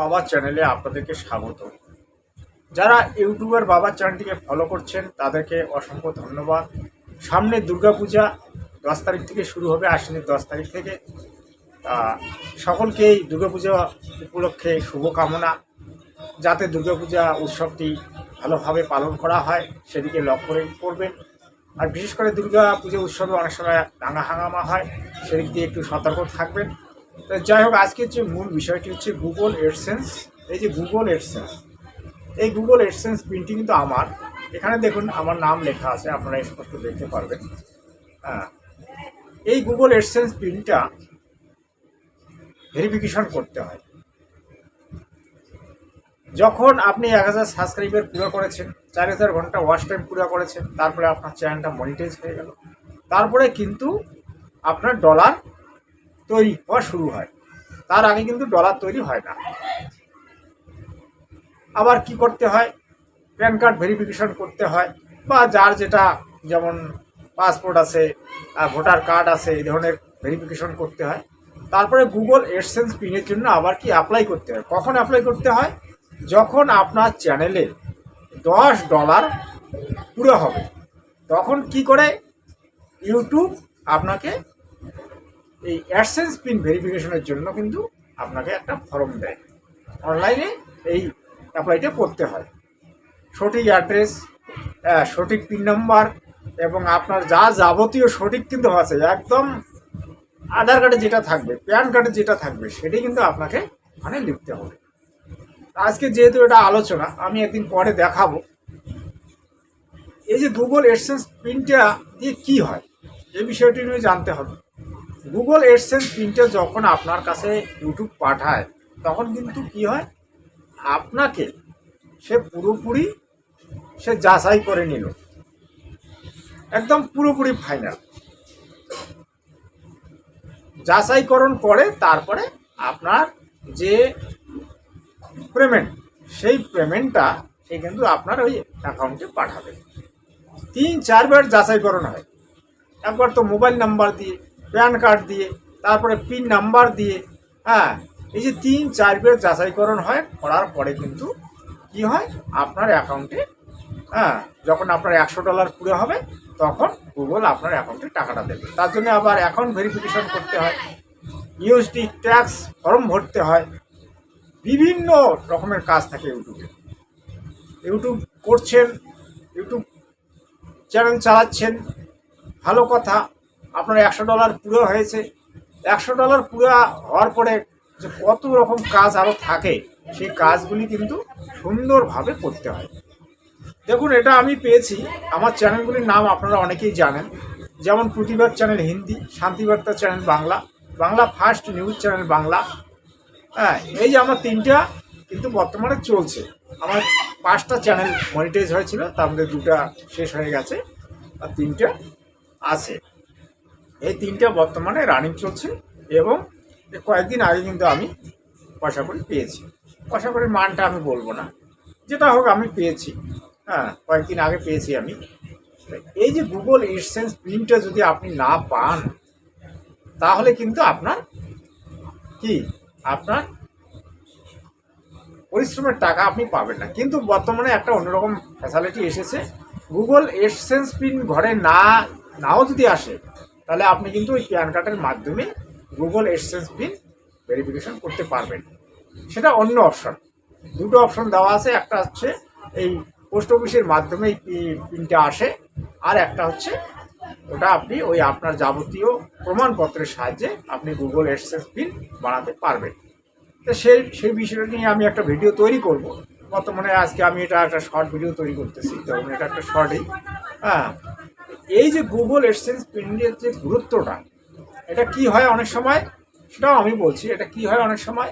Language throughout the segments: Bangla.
বাবা চ্যানেলে আপনাদেরকে স্বাগত। যারা ইউটিউবার বাবার চ্যানেলটিকে ফলো করছেন, তাদেরকে অসংখ্য ধন্যবাদ। সামনে দুর্গাপূজা দশ তারিখ থেকে শুরু হবে, আশ্বিনের দশ তারিখ থেকে। তা সকলকেই দুর্গাপূজা উপলক্ষে শুভকামনা। যাতে দুর্গাপূজা উৎসবটি ভালোভাবে পালন করা হয়, সেদিকে লক্ষ্য করবেন। আর বিশেষ করে দুর্গা পুজো উৎসবে অনেক সময় দাঙ্গা হাঙ্গামা হয়, সেদিক দিয়ে একটু সতর্ক থাকবেন। তো যাই হোক আজকের যে মূল বিষয়টি হচ্ছে গুগল এডসেন্স এই যে গুগল এডসেন্স এই গুগল এডসেন্স প্রিন্টটি কিন্তু আমার। এখানে দেখুন, আমার নাম লেখা আছে, আপনারা স্পষ্ট দেখতে পারবেন। হ্যাঁ এই গুগল এডসেন্স প্রিন্টটা ভেরিফিকেশন করতে হয়। যখন আপনি এক হাজার সাবস্ক্রাইবার পুরো করেছেন, চার হাজার ঘণ্টা ওয়াচ টাইম পুরো করেছেন, তারপরে আপনার চ্যানেলটা মনিটাইজ হয়ে গেল। তারপরে কিন্তু আপনার ডলার তৈরি হওয়া শুরু হয়। তার আগে কিন্তু ডলার তৈরি হয় না। আবার কি করতে হয়? প্যান কার্ড ভেরিফিকেশন করতে হয় বা যার যেটা যেমন পাসপোর্ট আছে ভোটার কার্ড আছে, এই ধরনের ভেরিফিকেশন করতে হয়। তারপরে গুগল এডসেন্স পিনের জন্য আবার কি অ্যাপ্লাই করতে হয়? কখন অ্যাপ্লাই করতে হয়? যখন আপনার চ্যানেলে দশ ডলার পুরো হবে। তখন কি করে? ইউটিউব আপনাকে এই অ্যাডসেন্স পিন ভেরিফিকেশনের জন্য কিন্তু আপনাকে একটা ফর্ম দেয়। অনলাইনে এই অ্যাপ্লাইটা করতে হয়। সঠিক অ্যাড্রেস সঠিক পিন নাম্বার এবং আপনার যা যাবতীয় সঠিক কিন্তু আছে, একদম আধার কার্ডে যেটা থাকবে প্যান কার্ডে যেটা থাকবে, সেটাই কিন্তু আপনাকে ওখানে লিখতে হবে। আজকে যেহেতু এটা আলোচনা, আমি একদিন পরে দেখাবো। এই যে গুগল এডসেন্স প্রিন্টটা দিয়ে কী হয়, এই বিষয়টি নিয়ে জানতে হবে। গুগল এডসেন্স প্রিন্টটা যখন আপনার কাছে ইউটিউব পাঠায়, তখন কিন্তু কি হয়? আপনাকে সে পুরোপুরি সে যাচাই করে নিল। একদম পুরোপুরি ফাইনাল যাচাইকরণ করে তারপরে আপনার যে পেমেন্ট সেই পেমেন্টটা সে কিন্তু আপনার ওই অ্যাকাউন্টে পাঠাবে। তিন, চারবার যাচাইকরণ হয়। একবার তো মোবাইল নাম্বার দিয়ে প্যান কার্ড দিয়ে, তারপরে পিন নাম্বার দিয়ে হ্যাঁ এই যে তিন চারবার যাচাইকরণ হয়, করার পরে কিন্তু কি হয়? আপনার অ্যাকাউন্টে হ্যাঁ যখন আপনার একশো ডলার পুরো হবে, তখন গুগল আপনার অ্যাকাউন্টে টাকাটা দেবে। তার জন্য আবার অ্যাকাউন্ট ভেরিফিকেশন করতে হয় ইউএসডি ট্যাক্স ফর্ম ভরতে হয়, বিভিন্ন রকমের কাজ থাকে ইউটিউবে ইউটিউব করছেন ইউটিউব চ্যানেল চালাচ্ছেন, ভালো কথা আপনার একশো ডলার পুরো হয়েছে। একশো ডলার পুরো হওয়ার পরে যে কত রকম কাজ আরও থাকে, সেই কাজগুলি কিন্তু সুন্দরভাবে করতে হয়। দেখুন, এটা আমি পেয়েছি। আমার চ্যানেলগুলির নাম আপনারা অনেকেই জানেন। যেমন প্রতিবাদ channel Hindi, শান্তিবার্তা channel Bangla Bangla first news channel Bangla. হ্যাঁ এই যে আমার তিনটা কিন্তু বর্তমানে চলছে। আমার পাঁচটা চ্যানেল মনিটাইজ হয়েছিল, তার মধ্যে দুটা শেষ হয়ে গেছে, আর তিনটা আছে। এই তিনটা বর্তমানে রানিং চলছে এবং কয়েকদিন আগে কিন্তু আমি পয়সা করে পেয়েছি। পয়সা করে মানটা আমি বলব না। যেটা হোক আমি পেয়েছি। হ্যাঁ কয়েকদিন আগে পেয়েছি আমি। এই যে গুগল এডসেন্স প্রিন্টটা যদি আপনি না পান, তাহলে কিন্তু আপনার কি? আপনার পরিশ্রমের টাকা আপনি পাবেন না। কিন্তু বর্তমানে একটা অন্যরকম ফ্যাসিলিটি এসেছে। গুগল এডসেন্স পিন ঘরে না, নাও যদি আসে তাহলে আপনি কিন্তু ওই প্যান কার্ডের মাধ্যমে গুগল এডসেন্স পিন ভেরিফিকেশন করতে পারবেন। সেটা অন্য অপশন দুটো অপশন দেওয়া আছে। একটা হচ্ছে এই পোস্ট অফিসের মাধ্যমে পিনটা আসে, আর একটা হচ্ছে ওটা আপনি ওই আপনার যাবতীয় প্রমাণপত্রের সাহায্যে আপনি গুগল এক্সচেঞ্জ পিন বানাতে পারবেন। তো সেই সেই বিষয়টা নিয়ে আমি একটা ভিডিও তৈরি করব। বর্তমানে আজকে আমি এটা একটা শর্ট ভিডিও তৈরি করতেছি। তখন এটা একটা শর্টই হ্যাঁ। এই যে গুগল এডসেন্স পিনের যে গুরুত্বটা, এটা কি হয় অনেক সময়? সেটাও আমি বলছি, এটা কি হয় অনেক সময়?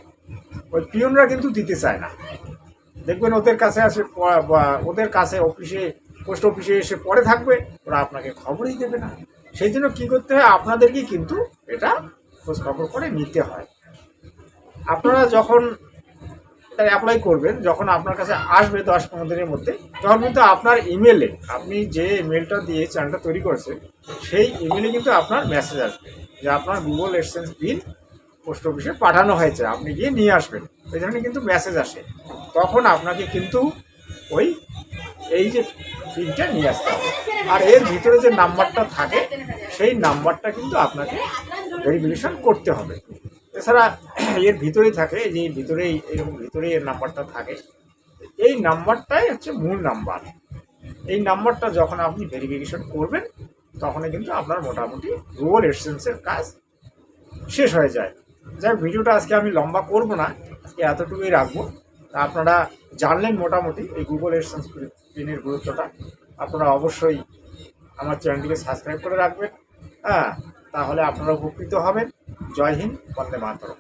ওই পিয়নরা কিন্তু দিতে চায় না। দেখবেন ওদের কাছে আসে ওদের কাছে অফিসে, পোস্ট অফিসে এসে পরে থাকবে, ওরা আপনাকে খবরই দেবে না। সেই জন্য কী করতে হয়, আপনাদেরকে কিন্তু এটা খোঁজ খবর করে নিতে হয়। আপনারা যখন এটা অ্যাপ্লাই করবেন। যখন আপনার কাছে আসবে দশ পনেরো দিনের মধ্যে, তখন কিন্তু আপনার ইমেলে আপনি যে ইমেলটা দিয়ে চ্যানেলটা তৈরি করেছেন, সেই ইমেলে কিন্তু আপনার মেসেজ আসবে যে আপনার গুগল এডসেন্স বিল পোস্ট অফিসে পাঠানো হয়েছে, আপনি গিয়ে নিয়ে আসবেন। ওই ধরনের কিন্তু মেসেজ আসে। তখন আপনাকে কিন্তু ওই, এই যে পিনটা নিয়ে আসতে হবে। আর এর ভিতরে যে নাম্বারটা থাকে, সেই নাম্বারটা কিন্তু আপনাকে ভেরিফিকেশন করতে হবে। এছাড়া এর ভিতরেই থাকে যে ভিতরেই, এরকম ভিতরেই এর নাম্বারটা থাকে। এই নাম্বারটাই হচ্ছে মূল নাম্বার এই নাম্বারটা যখন আপনি ভেরিফিকেশন করবেন, তখনই কিন্তু আপনার মোটামুটি গুগল এডসেন্সের কাজ শেষ হয়ে যায়। যাই ভিডিওটা আজকে আমি লম্বা করব না, আজকে এতটুকুই রাখব। তা আপনারা জানলেন মোটামুটি এই গুগল এডসেন্স পিনের গুরুত্বটা। আপনারা অবশ্যই আমার চ্যানেলটিকে সাবস্ক্রাইব করে রাখবেন। হ্যাঁ তাহলে আপনারা উপকৃত হবেন। জয় হিন্দ, বন্দে মাতরম।